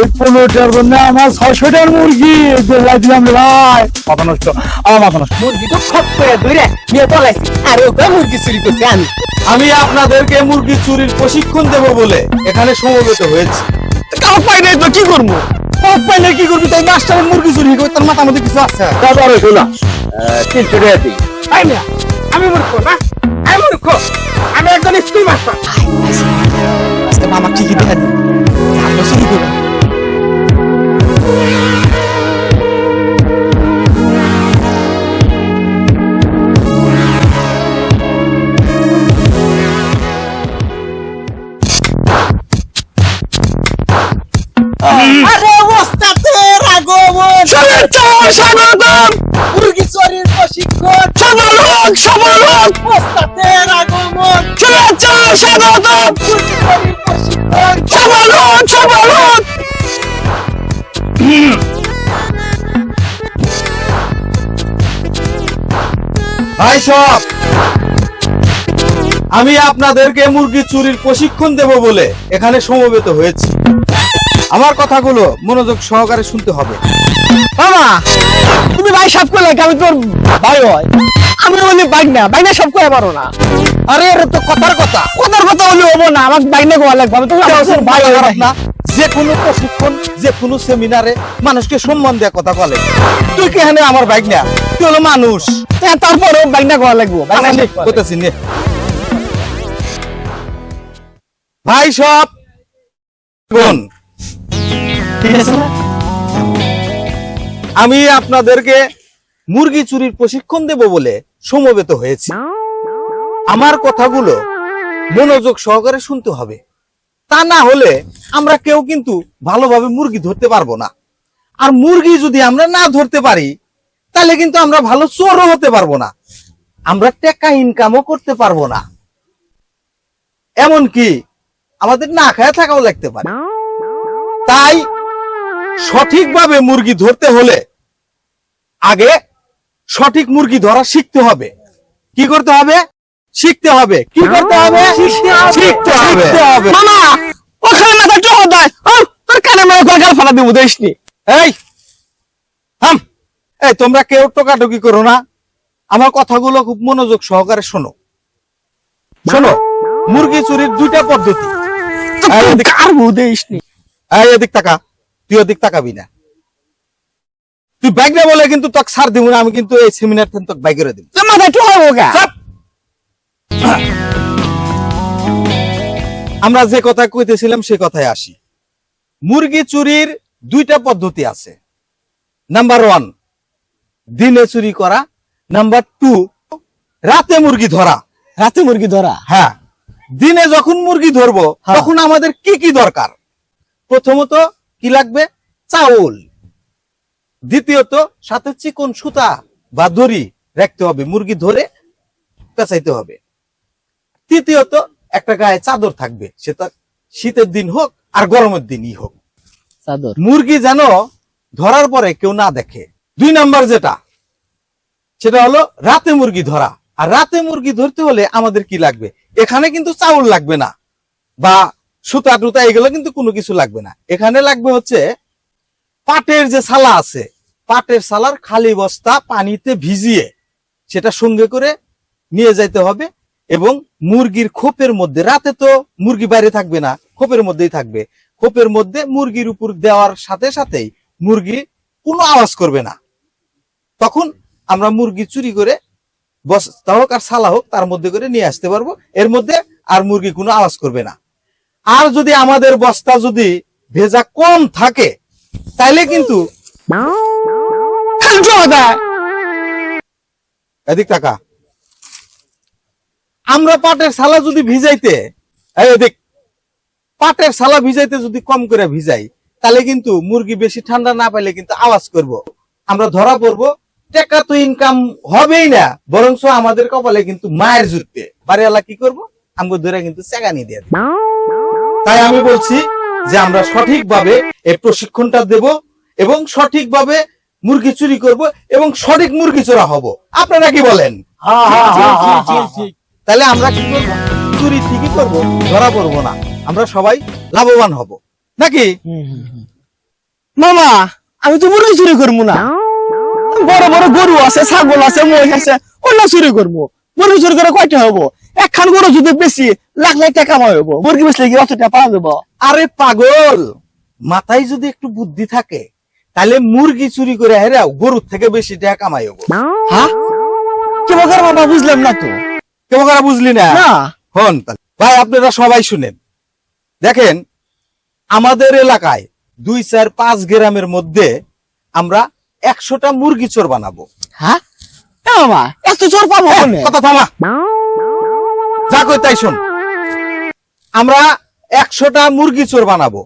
এই পনেরোটার জন্য আমার ছয়শটার মুরগি দেড় দিলাম রে ভাই মাথা নষ্ট আমার মাথা নষ্ট মুরগি তো খপ করে ধরে নিয়ে পলাইছি আর ওকে মুরগি চুরি করছে আমি আমি আপনাদেরকে মুরগি চুরির প্রশিক্ষণ দেব বলে এখানে সমবেত হয়েছে। কাউ পাই নাই তো কি করব? কি করবি? তাই মাস্টারের মুরগি চুরি করে তার মাথা মধ্যে কিছু আছে। তারপরে শোনা। তিনশো টাকা দিই তাই না আমি মূর্খ না? আমি মূর্খ। আমি একজন স্কুল মাস্টার। আজকে মামা ঠিকই দেখা দিই আমি চুরি করব আগমন স্বাগতম মুরগি চুরির প্রশিক্ষণ। সমালোক সমালোক ওস্তাদের আগমন ভাই সব আমি আপনাদেরকে মুরগি চুরির প্রশিক্ষণ দেব বলে এখানে সমবেত হয়েছি। আমার কথাগুলো মনোযোগ সহকারে শুনতে হবে। মামা তুমি ভাই সব করে আমি তোর ভাই হয় আমি বলি বাইক না বাইক না সব করে পারো না। আরে এটা তো কথার কথা। কথার কথা হলে হব না আমার বাইক না গোয়া লাগবে তুমি আমার ভাই হয় না। যে কোনো প্রশিক্ষণ যে কোনো সেমিনারে মানুষকে সম্মান দেওয়া কথা বলে। তুই কি এখানে আমার বাইক না? তুই হলো মানুষ। তারপরে বাইক না গোয়া লাগবো বাইক না ঠিক করে। কোথাছি নে। ভাই সব বোন। আমি আপনাদেরকে মুরগি চুরির প্রশিক্ষণ দেব বলে সমবেত হয়েছি। আমার কথাগুলো মনোযোগ সহকারে শুনতে হবে। তা না হলে আমরা কেউ কিন্তু ভালোভাবে মুরগি ধরতে পারব না। আর মুরগি যদি আমরা না ধরতে পারি, তাহলে কিন্তু আমরা ভালো চোরও হতে পারব না। আমরা টাকা ইনকামও করতে পারব না। এমনকি আমাদের না খায় থাকাও লাগতে পারে। তাই সঠিকভাবে মুরগি ধরতে হলে আগে সঠিক মুরগি ধরা শিখতে হবে। কি করতে হবে? শিখতে হবে। কি করতে হবে? শিখতে হবে। মামা ওখানে মাথা চোখ দেয় তোর কানে মারা করে গাল ফাটা দিব দেশ এই থাম। এই তোমরা কেউ টোকাটুকি করো না। আমার কথাগুলো খুব মনোযোগ সহকারে শোনো। শোনো মুরগি চুরির দুইটা পদ্ধতি। এই এদিক তাকা। তুই ওদিক তাকাবি না। তুই বাইক না বলে কিন্তু তোকে ছাড় দিব না আমি কিন্তু এই সেমিনার থেকে তোকে বাইক করে দিব মাথা চাপ। আমরা যে কথা কইতেছিলাম সে কথায় আসি। মুরগি চুরির দুইটা পদ্ধতি আছে। নাম্বার ওয়ান দিনে চুরি করা। নাম্বার টু রাতে মুরগি ধরা। রাতে মুরগি ধরা? হ্যাঁ। দিনে যখন মুরগি ধরবো হ্যাঁ। তখন আমাদের কি কি দরকার? প্রথমত কি লাগবে? চাউল। দ্বিতীয়ত সাথে চিকন সুতা বা দড়ি রাখতে হবে মুরগি ধরে পেঁচাইতে হবে। তৃতীয়ত একটা গায়ে চাদর থাকবে সেটা শীতের দিন হোক আর গরমের দিনই হোক। চাদর। মুরগি যেন ধরার পরে কেউ না দেখে। দুই নাম্বার যেটা সেটা হলো রাতে মুরগি ধরা। আর রাতে মুরগি ধরতে হলে আমাদের কি লাগবে? এখানে কিন্তু চাউল লাগবে না। বা সুতা টুতা এগুলো কিন্তু কোনো কিছু লাগবে না। এখানে লাগবে হচ্ছে পাটের যে সালা আছে, পাটের সালার খালি বস্তা পানিতে ভিজিয়ে সেটা সঙ্গে করে নিয়ে যাইতে হবে এবং মুরগির খোপের মধ্যে, রাতে তো মুরগি বাইরে থাকবে না, খোপের মধ্যেই থাকবে। খোপের মধ্যে মুরগির উপর দেওয়ার সাথে সাথেই মুরগি কোনো আওয়াজ করবে না। তখন আমরা মুরগি চুরি করে বস্তা হোক আর সালা হোক তার মধ্যে করে নিয়ে আসতে পারব। এর মধ্যে আর মুরগি কোনো আওয়াজ করবে না। আর যদি আমাদের বস্তা যদি ভেজা কম থাকে, তাইলে কিন্তু এদিক টাকা। আমরা পাটের সালা যদি ভিজাইতে এদিক, পাটের সালা ভিজাইতে যদি কম করে ভিজাই তাহলে কিন্তু মুরগি বেশি ঠান্ডা না পাইলে কিন্তু আওয়াজ করব। আমরা ধরা পড়ব, টাকা তো ইনকাম হবেই না, বরঞ্চ আমাদের কপালে কিন্তু মায়ের জুটবে বাড়িওয়ালা কি করব? আমাকে ধরে কিন্তু চেগানি দিয়ে। তাই আমি বলছি যে আমরা সঠিকভাবে এই প্রশিক্ষণটা দেব এবং সঠিকভাবে মুরগি চুরি করব এবং সঠিক মুরগি চোরা হব। আপনারা কি বলেন? তাহলে আমরা কি করব? চুরি ঠিকই করব ধরা পড়ব না। আমরা সবাই লাভবান হব। নাকি? মামা আমি তো মুরগি চুরি করব না। বড় বড় গরু আছে ছাগল আছে মহিষ আছে ওগুলো চুরি করব। মুরগি চুরি করে কয়টা হব? একখান গরু যদি বেশি লাখ লাখ টাকা কামাই হব মুরগি বেচলে কি অত টাকা পাওয়া যাব? আরে পাগল! মাথায় যদি একটু বুদ্ধি থাকে তাহলে মুরগি চুরি করে হেরাও গরুর থেকে বেশি টাকা কামাই হব। হ্যাঁ কি বকার মামা বুঝলাম না তো। কেমন করে বুঝলি না? না। হন তাহলে। ভাই আপনারা সবাই শুনেন। দেখেন আমাদের এলাকায় দুই চার পাঁচ গ্রামের মধ্যে আমরা একশোটা মুরগি চোর বানাবো। হ্যাঁ মামা এত চোর পাবো কোনে? কথা থামা। কই তাই শোন। আমরা একশোটা মুরগি চোর বানাবো।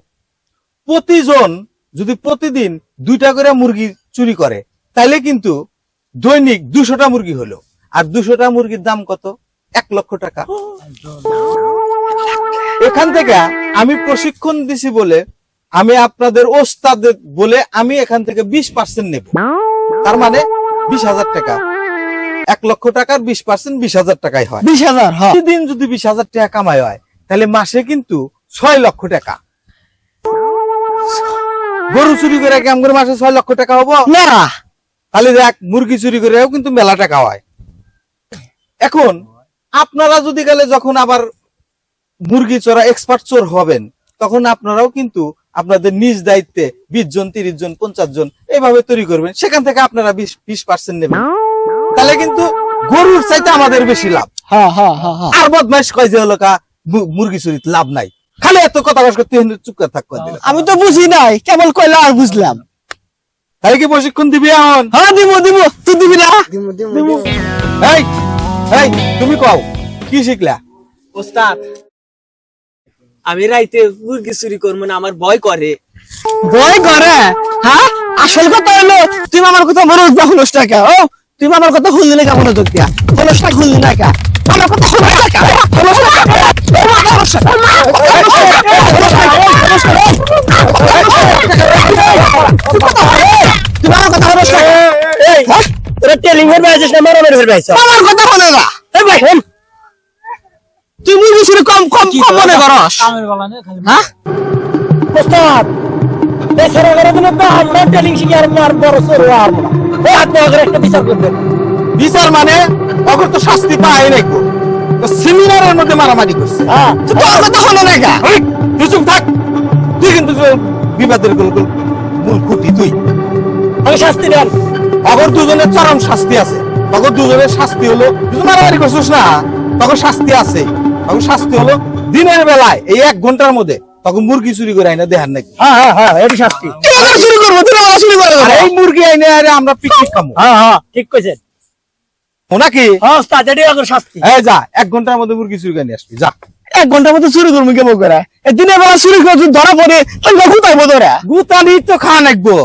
প্রতিজন যদি প্রতিদিন দুইটা করে মুরগি চুরি করে তাহলে কিন্তু দৈনিক দুশোটা মুরগি হলো। আর দুশোটা মুরগির দাম কত? এক লক্ষ টাকা। এখান থেকে আমি প্রশিক্ষণ দিছি বলে আমি আপনাদের ওস্তাদ বলে আমি এখান থেকে বিশ পার্সেন্ট নেব। তার মানে বিশ হাজার টাকা। এক লক্ষ টাকার বিশ পার্সেন্ট বিশ হাজার টাকায় হয়। বিশ হাজার হ্যাঁ। প্রতিদিন যদি বিশ হাজার টাকা কামাই হয় তাহলে মাসে কিন্তু ছয় লক্ষ টাকা। গরু চুরি করে কেমন করে মাসে ছয় লক্ষ টাকা হব? না। তাহলে দেখ মুরগি চুরি করেও কিন্তু মেলা টাকা হয়। এখন আপনারা যদি গেলে যখন আবার মুরগি চোরা এক্সপার্ট চোর হবেন তখন আপনারাও কিন্তু আপনাদের নিজ দায়িত্বে বিশ জন তিরিশ জন পঞ্চাশ জন এইভাবে তৈরি করবেন। সেখান থেকে আপনারা বিশ বিশ পার্সেন্ট নেবেন। তাহলে কিন্তু গরুর চাইতে আমাদের বেশি লাভ। হ্যাঁ হ্যাঁ হ্যাঁ আর বদমাইশ কয় যে হলো কা মুরগি চুরিতে লাভ নাই। খালি এত কথা বাস করতে চুপ করে থাক করে আমি তো বুঝি নাই কেবল কইলা আর বুঝলাম। তাই কি প্রশিক্ষণ দিবি এখন? হ্যাঁ দিব দিব। তুই দিবি না? এই এই তুমি কও কি শিখলা? ওস্তাদ আমি রাইতে মুরগি চুরি করব না আমার ভয় করে। ভয় করে? হ্যাঁ? আসল কথা হলো তুমি আমার কথা বা হলস টাকা ও? তুমি আমার কথা শুনলি না কেমন যোগ দিয়া? হলস টাকা শুনলি না কা আমার কথা শুনলি না কা হলস টাকা তুমি আমার কথা হলস টাকা এই তোরা টেলিং এর বাইছিস না মারামারি এর বাইছ আমার কথা বলে না। এই ভাই শোন। তুই মুরগি কম কম কম মনে করস। হ্যাঁ? ওস্তাদ বেচারা করে তুমি তো টেলিং শিখে আর মার বড় সরু আর না। একটা বিচার বিচার মানে অগর তো শাস্তি পায় নাই সেমিনারের মধ্যে মারামারি করছে। হ্যাঁ। তুই তো আমার কথা শুনে না কা তুই চুপ থাক। তুই কিন্তু বিবাদেরগুলো গুলো মূল খুঁটি তুই। আমি শাস্তি দেন অগর দুজনের চরম শাস্তি আছে। তখন দুজনের শাস্তি হলো তুই মারামারি করছিস না? তখন শাস্তি আছে। তখন শাস্তি হলো দিনের বেলায় এই এক ঘণ্টার মধ্যে। তখন মুরগি চুরি করে আইনা দেখার নাকি? হ্যাঁ হ্যাঁ হ্যাঁ এটি শাস্তি। চুরি করব? তুই আমার চুরি করে আর এই মুরগি আইনে আরে আমরা পিকনিক হ্যাঁ হ্যাঁ ঠিক কইছেন। হ্যাঁ ওস্তাদ শাস্তি। এই যা এক ঘণ্টার মধ্যে মুরগি চুরি করে নিয়ে আসবি যা। এক ঘণ্টার মধ্যে চুরি করব কেমন করে? দিনের বেলা চুরি করে ধরা পড়ে তাহলে তোরা তো নাকবো।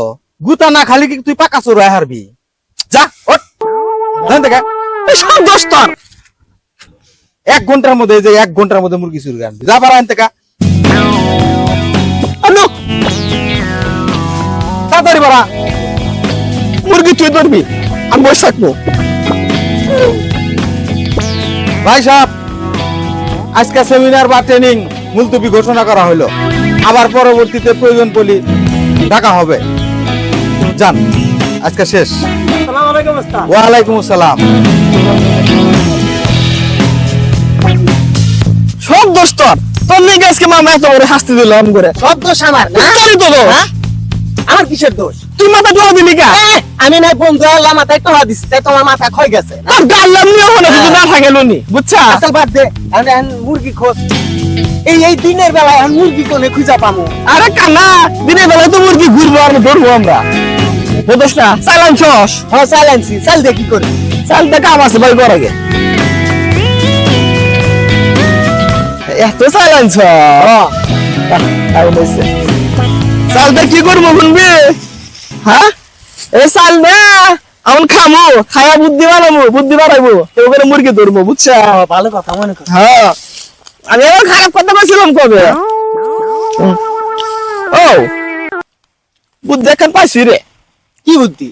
গুতা না খালি কি তুই পাকা চোর হয়ে হারবি? যা সব দোষ এক ঘণ্টার মধ্যে যে এক ঘণ্টার মধ্যে মুরগি চুরি করে আনবি। যা পারা আনতে কা তাড়াতাড়ি পারা মুরগি তুই ধরবি আমি বসে থাকব। ভাই সাহেব আজকে সেমিনার বা ট্রেনিং মুলতবি ঘোষণা করা হলো। আবার পরবর্তীতে প্রয়োজন পড়লে ডাকা হবে। যান আজকে শেষ। ওয়ালাইকুম আসসালাম। সব দোষ তোর নিয়ে আজকে মামা এত বড় শাস্তি দিলাম করে। সব দোষ আমার না? তোরই তো দোষ। হ্যাঁ? আমার কিসের দোষ? তুই মাথা ডোয়া দিলি কা? আমি নাই বন্ধু আল্লাহ মাথায় টোহা দিছি তাই তোমার মাথা ক্ষয় গেছে তোর গাল্লাম নিয়ে হলো না থাকে লুনি বুঝছা? আসল বাদ দে। এখন মুরগি খোঁজ। এই এই দিনের বেলায় এখন মুরগি কোনে খুঁজা পামু? আরে কানা দিনের বেলায় তো মুরগি ঘুরবো আর ধরবো আমরা। বুঝছ না? চালান হ্যাঁ চাইলেন্সি চাল দিয়ে কি করি? চালটা কাম আছে ভাই এত চালান ছ চালটা কি করব শুনবি? হ্যাঁ এ চাল না আমন খামু খায়া বুদ্ধি বানাবো বুদ্ধি বাড়াইবো কেউ করে মুরগি ধরবো বুঝছা? ভালো কথা মনে কর। হ্যাঁ আমি আবার খারাপ কথা বলছিলাম কবে? ও। বুদ্ধি এখন পাইছি রে। কি বুদ্ধি?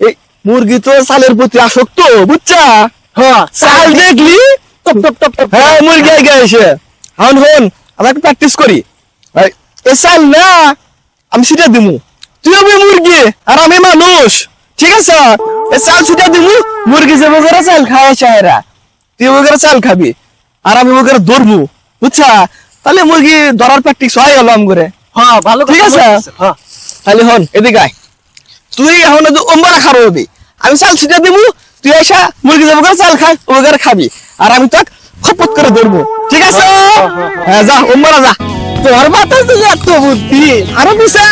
এই মুরগি তো চালের প্রতি আসক্ত বুঝছা? হ্যাঁ চাল দেখলি হ্যাঁ মুরগি আগে এসে। হন হন আমরা একটু প্র্যাকটিস করি। এই, এ চাল না আমি সেটা দিমু। তুই আমি মুরগি আর আমি মানুষ। ঠিক আছে? এ চাল সেটা দিমু মুরগি যাব করে চাল খাওয়া চাহেরা তুই ওগুলো চাল খাবি আর আমি ওগুলো ধরবো। বুঝছা? তাহলে মুরগি ধরার প্র্যাকটিস হয় গেল আম করে হ্যাঁ ভালো ঠিক আছে? হ্যাঁ। তাহলে হন এদিকে আয়। তুই এখন ওম্বারা খারো হবি। আমি চাল ছিটা দেবো তুই এসা মুরগি যাব করে চাল খাই ওগুলো খাবি। আর আমি তাক খপত করে ধরবো। ঠিক আছে? হ্যাঁ যা ওম্বারা যা। তোর মাথায় তো এত বুদ্ধি? আরও পিসা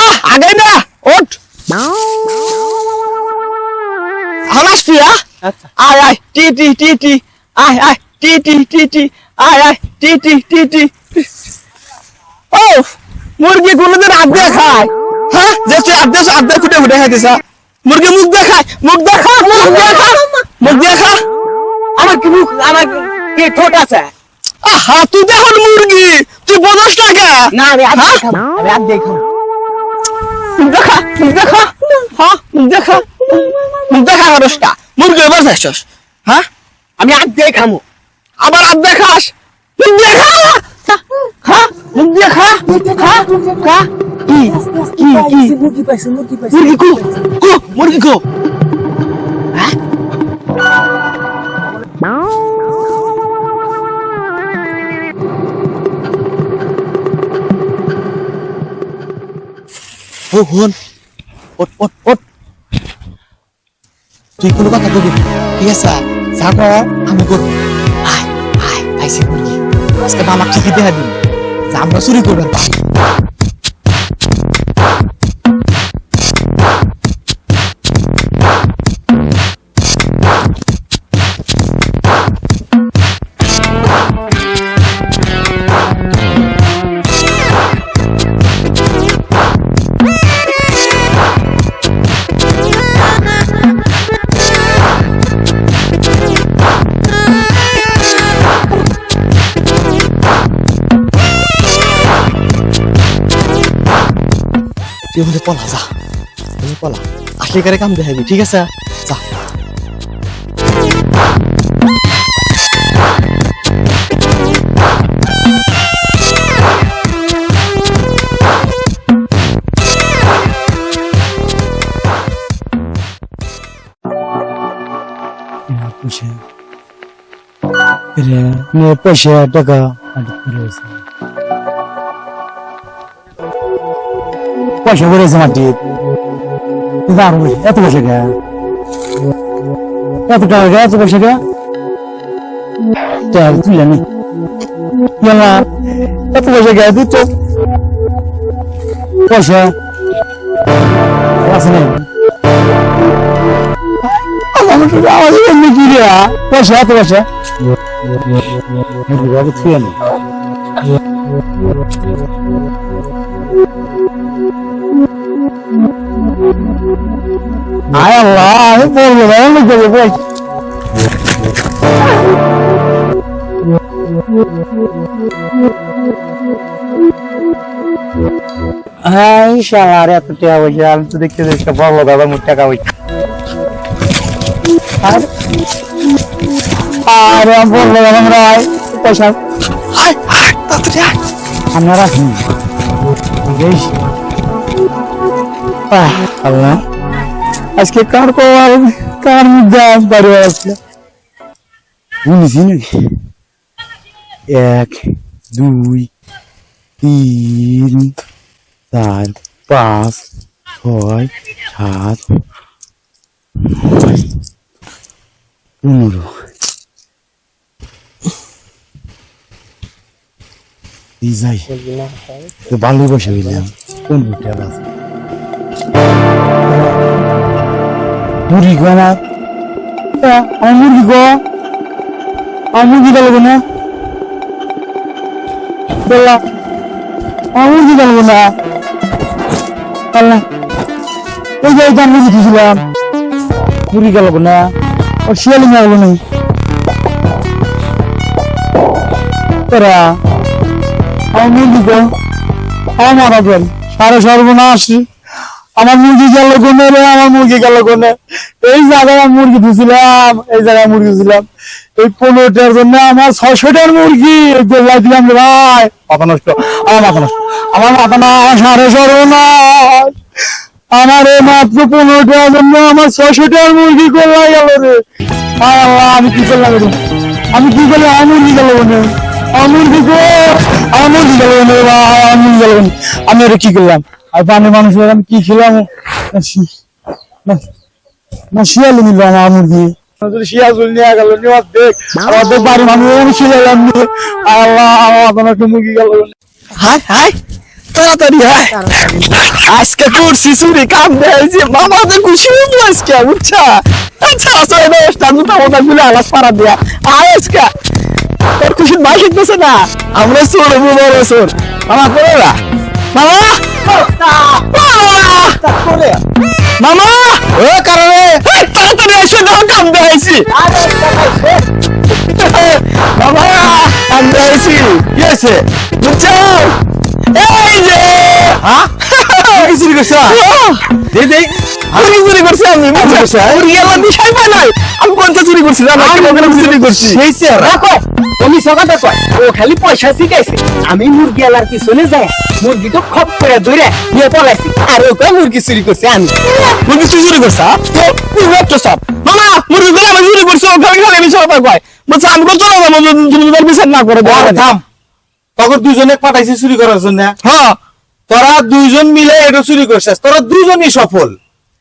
আহ আগে না ওঠ। হামাস পিয়া আচ্ছা। আয় আয় টি টি টি টি। আয় আয় টি টি টি টি। আয় আয় টি টি টি টি। ও মুরগি কোনদিন দিয়ে খায়। হ্যাঁ যে তুই হাত দিয়ে ফুটে ফুটে খাইতিস মুরগি মুখ দিয়ে খায় মুখ দিয়ে খা মুখ দিয়ে খা মুখ দিয়ে খা আমার কি মুখ আমার কি ঠোঁট আছে? আহা তুই দেখুন মুরগি। তুই বোঝস না কে? না আমি হাত হ্যাঁ? দিয়ে খাব আমি হাত দিয়ে মুখ দেখা মুখ দেখা। হ্যাঁ মুখ দেখা। মুখ দেখা করসটা মুরগি এবার যাচ্ছস হ্যাঁ? আমি দিয়ে খাব আবার হাত দেখাস? মুখ দিয়ে খা হ্যাঁ? মুখ দিয়ে খা খা খা কি কি কি মুরগি পাইছে মুরগি পাইছে মুরগি কো কো মুরগি কো হ্যাঁ ও হন ওট ওট ওট তুই কোনো কথা কবি না। ঠিক আছে যা কর আমি করব আয় আয় আইসে মুরগি আজকে মামা ঠিকই দেখা দিন যে আমরা চুরি করবেন তুই বলে পলা যা তুই পলা আসলে কারে কাম দেখাবি ঠিক আছে যা পয়সা রে পয়সা টাকা পয়সা করেছে মাটি দাঁড় এত পয়সা কে? এত টাকা কে? এত পয়সা কে? টাকা তুলে নি, না, এত পয়সা কে? দিত পয়সা আছে না। পয়সা, এত পয়সা। মুরগি বাবু থুয়ে নি। আয় আল্লাহ, আমি পড়ব না, আমি দেবো পয়সা হ্যাঁ আর এত টাকা পয়সা, আমি তো দেখতে দেখতে বলল, দাদা, মোট টাকা পয়সা। আর? আরে বলল দাদা আমরা পয়সা। আয় আয় আল্লাহ। আজকে কার কর কার মধ্যে বাড়ি আসলে? শুনেছি নাকি? এক দুই তিন চার পাঁচ ছয় সাত পনেরো এই যাই। তো বসে কোন বুটে আছে মুরগি গো আমার আমার মুরগি গো আমার মুরগি গেল না বললাম আমার মুরগি গেল না আল্লাহ ওই যে ওইটা মুরগি দিয়েছিলাম মুরগি গেল না ও শিয়ালি গেল না তোরা আমার মুরগি গো আমার সারা সর্বনাশ। আমার মুরগি গেল কোনে রে? আমার মুরগি গেল কোনে? এই জায়গায় আমি মুরগি ধুছিলাম, এই জায়গায় মুরগি ধুছিলাম। এই পনেরোটার জন্য আমার ছয়শটার মুরগি। দিলাম রে ভাই। মাথা নষ্ট, আমার মাথা নষ্ট, আমার মাথা না, সাড়ে সর্বনাশ আমার এই মাত্র পনেরোটার জন্য আমার ছয়শটার মুরগি গোল্লাই গেল রে। আল্লাহ, আমি কি করলাম আমি কি করলাম? আমার মুরগি গেল কোনে? আমার মুরগি গো, আমার মুরগি গেল কোনে ভাই? আমার মুরগি গেল আমি এটা কি করলাম? আর পানি মানুষ কি খেলাম? না শিয়াল নিল আমার মুরগি আজকে করছি তো খুশি আজকে, বুঝছা? আচ্ছা মোটা গুলো আলাস দিয়া। আয় আজকে, তোর খুশি না? আমরা চোর। মামা! ও কারণে তাড়াতাড়ি এসে দাও কাম দেয়ছি বাবা কাম দেয়ছি কি আছে বুঝছ? এই যে হ্যাঁ? কি চুরি দে দে। চুরি চুরি করছি আমি আমার দিশাই পাই নাই আমি কোনটা চুরি করছি আমি চুরি করছি। সেই রাখো তুমি সকাতে কয় ও খালি পয়সা শিখাইছে। আমি মুরগি আলার পিছনে যাই মুরগি তো খপ করে ধরে নিয়ে পলাইছি। আর ও কয় মুরগি চুরি করছে আমি। মুরগি চুরি করছ তো তুই ব্যর্থ সব। মামা মুরগি করে আমি চুরি করছি ও খালি খালি আমি কয়। বলছে আমি চলো তুমি তোমার বিচার না করে থাম। তখন দুজনে পাঠাইছে চুরি করার জন্য। হ্যাঁ। তোরা দুইজন মিলে এটা চুরি করছিস তোরা দুজনই সফল।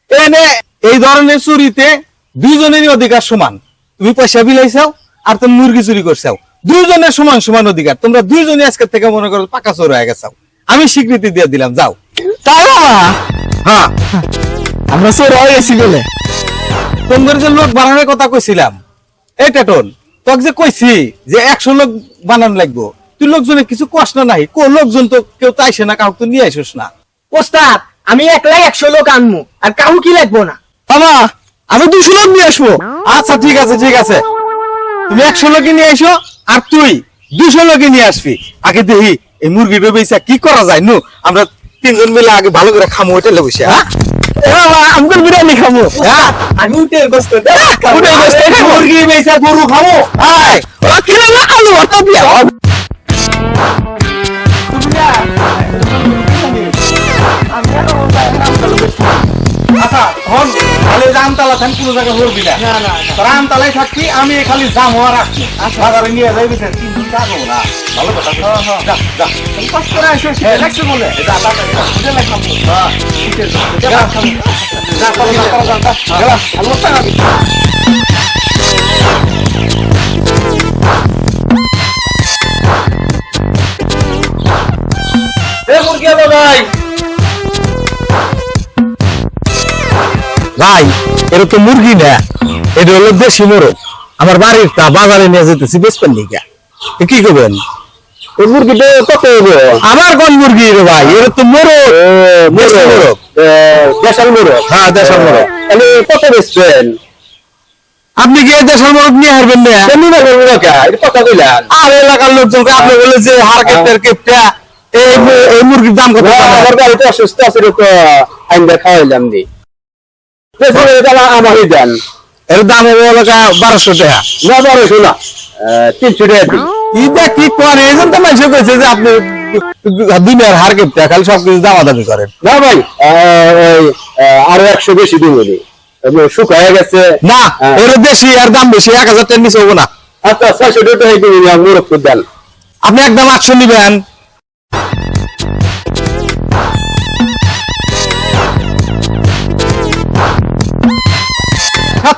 এনে এই ধরনের চুরিতে দুইজনেরই অধিকার সমান। তুমি পয়সা বিলাইছাও আর তুমি মুরগি চুরি করছাও। দুইজনের সমান সমান অধিকার। তোমরা দুইজনই আজকের থেকে মনে করো পাকা চোর হয়ে গেছাও। আমি স্বীকৃতি দিয়ে দিলাম যাও। তাই হ্যাঁ। আমরা চোর হয়ে গেছি বলে তোমাদের যে লোক বানানোর কথা কইছিলাম এই টেটন তোকে যে কইছি যে একশো লোক বানানো লাগবো তুই লোকজনের কিছু কষ্ট নাই। কো লোকজন তো কেউ চাইছে না কাউকে নিয়ে আইসিস না। ওস্তাদ আমি একলাই একশো লোক আনমু আর কাউ কি লাগবো না? মামা আমি দুশো লোক নিয়ে আসব। আচ্ছা ঠিক আছে ঠিক আছে। তুমি একশো লোকে নিয়ে এসো আর তুই দুশো লোকে নিয়ে আসবি। আগে দেখি এই মুরগিটা বেচা কি করা যায় নু? আমরা তিনজন মিলে আগে ভালো করে খামো হোটেলে বসে হ্যাঁ? আমি বিরিয়ানি খাব হ্যাঁ? আমি উঠে গোস্ত উঠে গোস্ত খাব। মুরগি বেচা গরু আয়। ও না আলু ভর্তা দিয়া। আচ্ছা হন খালি রামতালা থান কোনো জায়গায় হরবি না। তোরা আমতালায় থাকবি আমি খালি জাম হওয়া রাখছি বাজারে নিয়ে যাই বুঝছেন? দিন যাব না। ভালো কথা যা যা। তুমি কষ্ট করে আসো লাগছে বলে। যা। যা। যা লাগলাম হ্যাঁ যা যা যা যা যা। যা। এ মুরগি ভাই। ভাই এটা তো মুরগি না এটা হলো দেশি মোরগ। আমার বাড়ির তা বাজারে নিয়ে যেতেছি বেচবেন কি করবেন? এই মুরগিটা কত হবে? আমার কোন মুরগি রে ভাই? এটা তো মোরগ। মোরগ। দেশাল মোরগ। হ্যাঁ দেশাল মোরগ। তাহলে কত বেচবেন? আপনি কি দেশাল মোরগ নিয়ে হারবেন না? কেমনি না করব কথা আর এলাকার লোকজনকে আপনি বলে যে হার কেটের কেপটা এই মুরগির দাম কত আমার বাড়িতে অসুস্থ আছে তো আমারই দেন। এর দাম হবে এলাকা বারোশো টাকা। না বারোশো না। তিনশো টাকা ইটা কি করে? এই জন্য তো মানুষ কইছে যে আপনি দুনিয়ার হার কেপটা খালি সবকিছু দামাদামি করেন। না ভাই আরও একশো বেশি দিব নি। সুখ হয়ে গেছে। না। এর বেশি আর দাম বেশি এক হাজার টাকা নিচে হব না। আচ্ছা ছয়শো টাকা দেন। আপনি একদম আটশো নিবেন।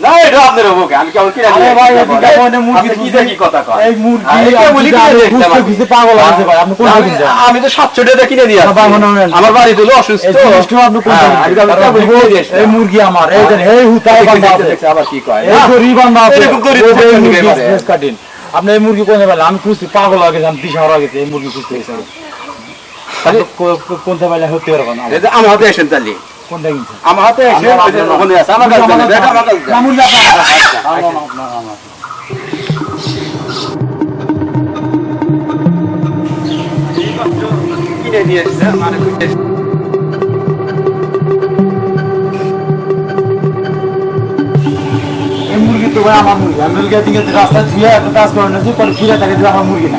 না এটা আপনার আমি কেমন কিনে নিয়ে আরে ভাই, মুরগি কি দেখি কথা কয় এই মুরগি, বলি কিনে বুঝতে? পাগল হয়েছে ভাই, আপনি কোনটা আমি- কিনছেন? আমি তো টাকা কিনে আসছি। হয় আমার বাড়ি হলো অসুস্থ জিনিসটা আপনি হ্যাঁ, আমি তো কিনছেন? এই বলে। মুরগি আমার এই যে এই হুতায় আছে। আবার কি কয় এই গরিব আছে। এরকম গরিব কাটিন। আপনি এই মুরগি কোনে পেলেন আমি খুঁজছি পাগল হয়ে আমি দিশা হয়ে গেছি এই মুরগি খুঁজতে। কোনটা পাইলে হতে পারব না আসেন তাহলে কোনটা আমার হাতে ওখানে আছে কাছে কাছে কিনে তো ভাই আমার মুরগি। আমি মুরগি দিকে রাস্তা ধুয়ে একটা কাজ করে নিয়েছি পরে ফিরে থাকে আমার মুরগি না।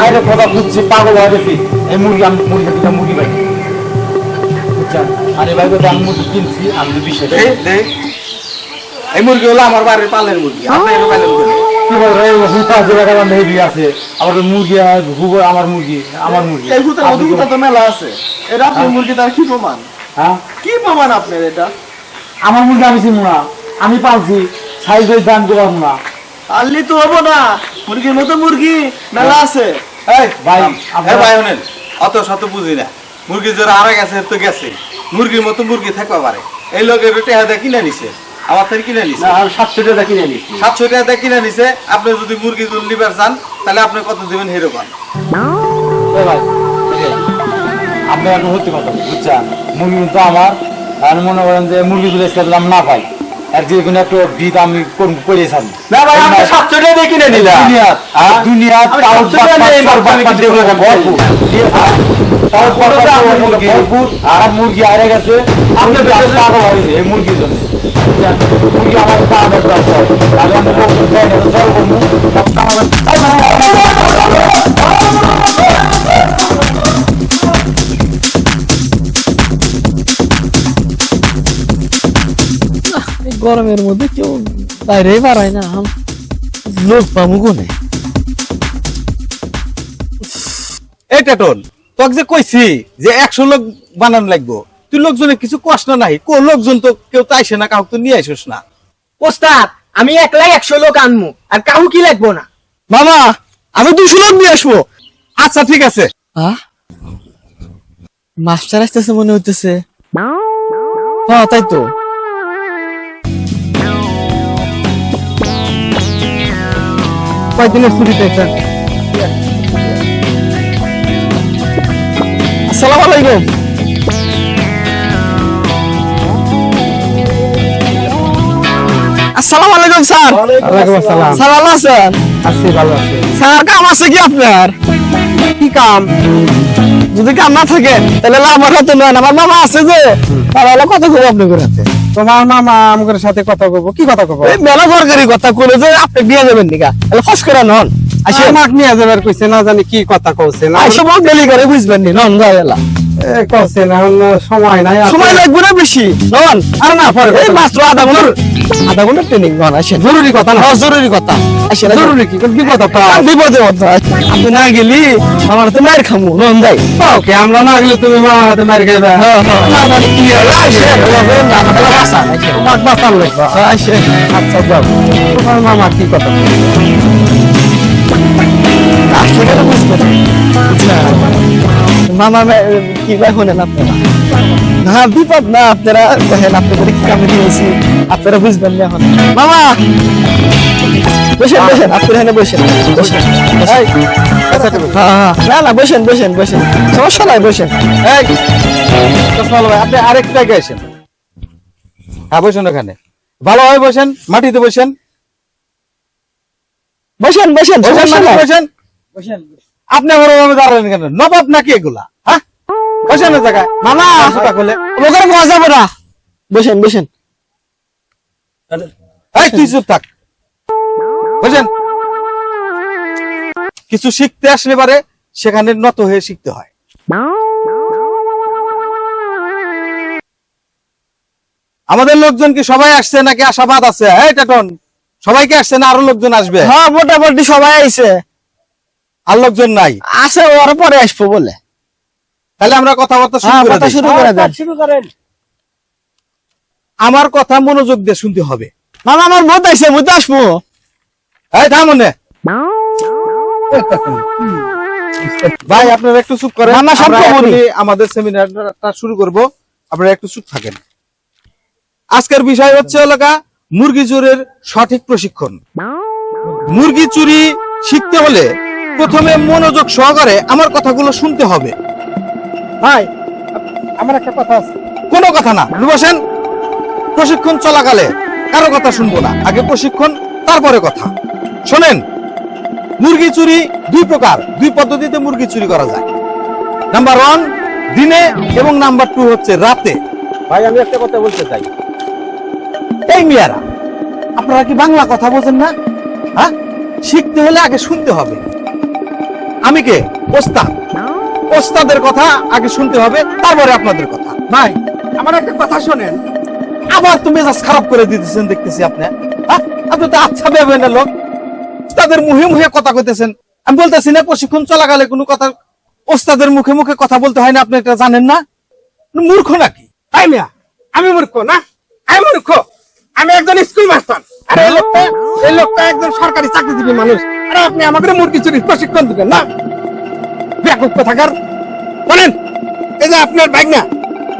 আরে কথা বুঝছি পাগল হয়ে গেছি। এই মুরগি আমি মুরগি দিকে মুরগি ভাই। আরে ভাই কথা আমি মুরগি কিনছি আমি তো বিশ্বাস এই, এই মুরগি হলো আমার বাড়ির পালের মুরগি আছে ওই আমার মুরগি আমার মুরগি। এই ভূতের আপনি অভিজ্ঞতা তো মেলা আছে। এটা আপনার মুরগি তার কি প্রমাণ? হ্যাঁ। কি প্রমাণ আপনার এটা? আমার মুরগি আমি চিনব না। আমি পালছি সাইজের দাম করব না। আনলি তো হব না। মুরগির মতো মুরগি মেলা আছে। এই ভাই ভাই অত শত বুঝি না। মুরগি যারা আরে গেছে তো গেছে। মুরগির মতো মুরগি থাকতে পারে এই লোকের টেহা দিয়ে কিনে নিছে। আমার থেকে কিনে নিছে। সাতশো টাকা কিনে নিচ্ছি সাতশো টাকা দিয়ে কিনে নিছে। আপনি যদি মুরগি লিবার চান তাহলে আপনি কত দিবেন ভাই এই যে, আপনি এখন কথা বুঝছেন? মুরগি কিন্তু আমার আর মনে করেন যে মুরগি আজকে দাম না পাই। আর যে কোনো একটা বিদ আমি করে না। ভাই সাতশো টাকা দিয়ে কিনে নিলাম। দুনিয়া দুনিয়া মুরগি। ভরপুর, আর মুরগি আরে গেছে। আপনি পাগল হয়েছে এই মুরগির জন্য। মুরগি আমার তাহলে আমি করব, সব গরমের মধ্যে কেউ বাইরেই বাড়ায় না আম- লোক পাবো কোনে? এটা টেটন তোকে যে কইছি যে একশো লোক বানান লাগবো তুই লোকজনের কিছু কষ্ট নাই কোন লোকজন তো কেউ তাইছে না কাউকে তো নিয়ে আসিস না। ওস্তাদ আমি একলাই একশো লোক আনমু আর কাহু কি লাগবো না? মামা আমি দুশো লোক নিয়ে আসব। আচ্ছা ঠিক আছে। মাস্টার আসতেছে মনে হইতেছে। হ্যাঁ তাই তো। কয়দিনের ছুটিতে আসসালামু আলাইকুম। আসসালামু আলাইকুম স্যার। ওয়ালাইকুম আসসালাম। স্যার ভালো আছেন? আছি ভালো আছি। স্যার কাম আছে কি আপনার? কি কাম? যদি কাম না থাকে তাহলে আমার হাতে নয় আমার মামা আছে যে তাহলে কত খুব আপনি করে তোমার মামা আমাদের সাথে কথা কব কি কথা কব এই মেলা সরকারি কথা কইলো যে আপনি বিয়ে যাবেন নিকা? তাহলে খস করে নন। আসে আমাক নিয়ে যাবার কইছে না জানি কি কথা কইছে না। আসে বল গেলি করে বুঝবেন নি নন যায় কইছে সময় নাই। সময় লাগবে না বেশি নন আর না পরে এই মাত্র আধা ঘণ্টা আধা ঘণ্টা ট্রেনিং নন আসেন জরুরি কথা না হ্যাঁ জরুরি কথা আসেন জরুরি কি বিপদে মতো আপনি না গেলি আমার তো মায়ের খামু নন যাই ওকে আমরা না গেলে তুমি মামা হাতে মারি খাইবে হ্যাঁ হ্যাঁ আচ্ছা যাও তোমার মামা কি কথা আসলে তো বুঝতে পারি মামা কি ভাই হলেন আপনারা? না বিপদ না আপনারা দেখেন আপনাদের কি কামে দিয়েছি আপনারা বুঝবেন না এখন। মামা! বসেন বসেন আপনারা এখানে বসেন। বসেন। এই, হ্যাঁ। না না বসেন বসেন বসেন। সমস্যা নাই বসেন। এই চশমাল ভাই আপনি আরেক জায়গায় হ্যাঁ বসেন ওখানে। মাটিতে বসেন। বসেন বসেন বসেন বসেন। আপনি ওরভাবে দাঁড়ালেন কেন? নবাব নাকি এগুলা? হ্যাঁ? বসেন জায়গায়। মামা জুতা খুলে ওখানে পাওয়া যাবে না। বসেন বসেন। এই তুই চুপ থাক। বুঝেন কিছু শিখতে আসলে পারে সেখানে নত হয়ে শিখতে হয়। আমাদের লোকজন কি সবাই আসছে নাকি আশাবাদ আছে? এই টেটন সবাই কি আসছে না? আরও লোকজন আসবে? হ্যাঁ মোটামুটি সবাই আইছে। আর লোকজন নাই। আছে ওর পরে আসব বলে। তাহলে আমরা কথাবার্তা শুরু হ্যাঁ করে শুরু করেন। আমার কথা মনোযোগ দিয়ে শুনতে হবে। মামা আমার বোধ আইছে বুঝতে আসব। এই থামনে ভাই আপনারা একটু চুপ করেন। আমাদের সেমিনারটা শুরু করব। আপনারা একটু চুপ থাকেন। আজকের বিষয় হচ্ছে এলাকা মুরগি চুরের সঠিক প্রশিক্ষণ। মুরগি চুরি শিখতে হলে প্রথমে মনোযোগ সহকারে আমার কথাগুলো শুনতে হবে। ভাই আমার একটা কথা আছে। কোনো কথা না বসেন প্রশিক্ষণ চলাকালে কারও কথা শুনব না। আগে প্রশিক্ষণ তারপরে কথা। শোনেন মুরগি চুরি দুই প্রকার দুই পদ্ধতিতে মুরগি চুরি করা যায়। নাম্বার ওয়ান দিনে এবং নাম্বার টু হচ্ছে রাতে। ভাই আমি একটা কথা বলতে চাই। এই মিয়ারা আপনারা কি বাংলা কথা বোঝেন না? হ্যাঁ? শিখতে হলে আগে শুনতে হবে। আমি কে? ওস্তাদ। ওস্তাদের কথা আগে শুনতে হবে, তারপরে আপনাদের কথা। ভাই, আমার একটা কথা শোনেন। আবার তো মেজাজ খারাপ করে দিতেছেন দেখতেছি আপনি? আপনি তো আচ্ছা ভেবেন না লোক। তাদের মুখে মুখে কথা কইতেছেন। আমি বলতেছি না, প্রশিক্ষণ চলাকালে কোনো কথা ওস্তাদের মুখে মুখে কথা বলতে হয় না, আপনি এটা জানেন না? মূর্খ নাকি? তাই মিয়া, আমি মূর্খ না? আমি মূর্খ। আমি একজন স্কুল মাস্টার আর এই লোকটা এই লোকটা একজন সরকারি চাকরিজীবী মানুষ। আরে আপনি আমাকে মুরগি চুরির প্রশিক্ষণ দিবেন না? ব্যাপক থাকার। বলেন এই যে আপনার বাইক না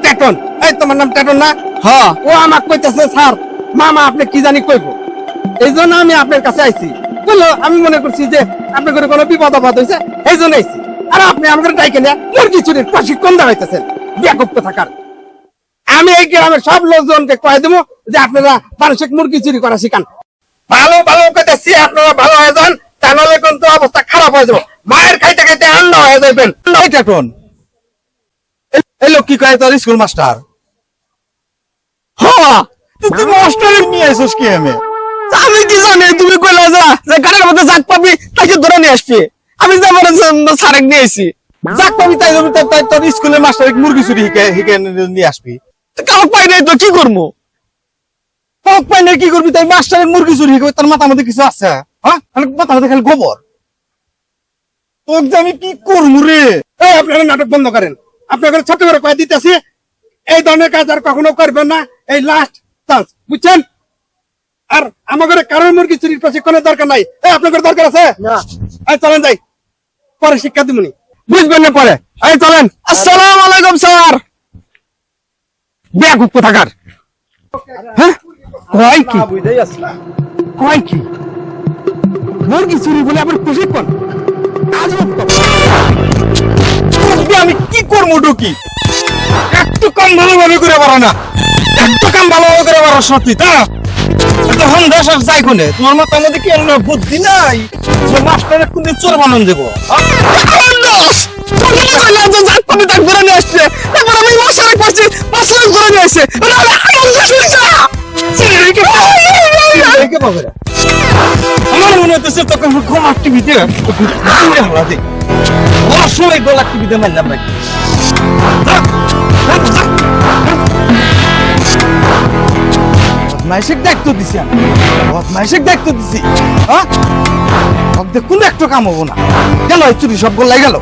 টেটন এই তোমার নাম টেটন না? হ্যাঁ ও আমাকে কইতেছে স্যার মামা আপনি কি জানি কইব? এই জন্য আমি আপনার কাছে আইছি। বলল আমি মনে করছি যে আপনার করে কোনো বিপদ আপদ হয়েছে এই জন্য আইছি। আর আপনি আমাদের ডাইকে নিয়ে মুরগি চুরির প্রশিক্ষণ দেওয়াইতেছেন ব্যাপক থাকার। আমি এই গ্রামের সব লোকজনকে কয়ে দেবো যে আপনারা মানসিক মুরগি চুরি করা শিখান। ভালো ভালো কইতেছি আপনারা ভালো হয়ে যান। তা নাহলে কিন্তু অবস্থা খারাপ হয়ে যাবে। মায়ের খাইতে খাইতে আন্না হয়ে যাবেন এই টেটন এই- লোক কি কয় তোর স্কুল মাস্টার হ্যাঁ তুই মাস্টারে নিয়ে কি আমি আমি কি জানি তুমি কইলা যা যে গাড়ির মধ্যে পাবি তাকে ধরে নিয়ে আসবি। আমি যে আমার সারেক নিয়ে পাবি তাই যাবি, তাই- তোর স্কুলের মাস্টার মুরগি চুরি হিকে হিকে নিয়ে আসবি। কাউ পাই নাই তো কি করব? হোক পাই না কি করবি? তাই মাস্টারের মুরগি চুরি হিকে তার মাথা মধ্যে কিছু আছে হ্যাঁ? মানে মাথা মধ্যে খালি গোবর। তোকে যে আমি কি করব রে? এই আপনারা নাটক বন্ধ করেন। আপনাদের ছোট করে কয়ে দিতেছি এই ধরনের কাজ আর কখনো করবেন না। এই লাস্ট চান্স বুঝছেন? আর আমাদের কারোর মুরগি চুরির প্রশিক্ষণের দরকার নাই। এই আপনাদের দরকার আছে? এই চলেন যাই। পরে শিক্ষা দিবনি বুঝবেন না পরে। এই চলেন। আসসালামু আলাইকুম স্যার। বেয়াকুপ থাকার। হ্যাঁ? কয় কি? কয় কি? মুরগি চুরি বলে আবার প্রশিক্ষণ? আমি কি একটু কম ভালোভাবে করে পারো না একটু কাম ভালোভাবে করে পারো সত্যি তা তখন দেশ আর যাই কোনে তোমার মাথার মধ্যে কি এমন বুদ্ধি নাই যে মাস্টারের কোন চোর দেবো মনে হতেছে আমি কম টিভিতে হারা দিই ওর সময় গোলা টিভিতে মারলাম ভাই দায়িত্ব দিছি আমি। বদমাইশের দেখতে দিছি হ্যাঁ? কোন একটা কাম হব না। গেল চুরি সব গোল্লাই গেল?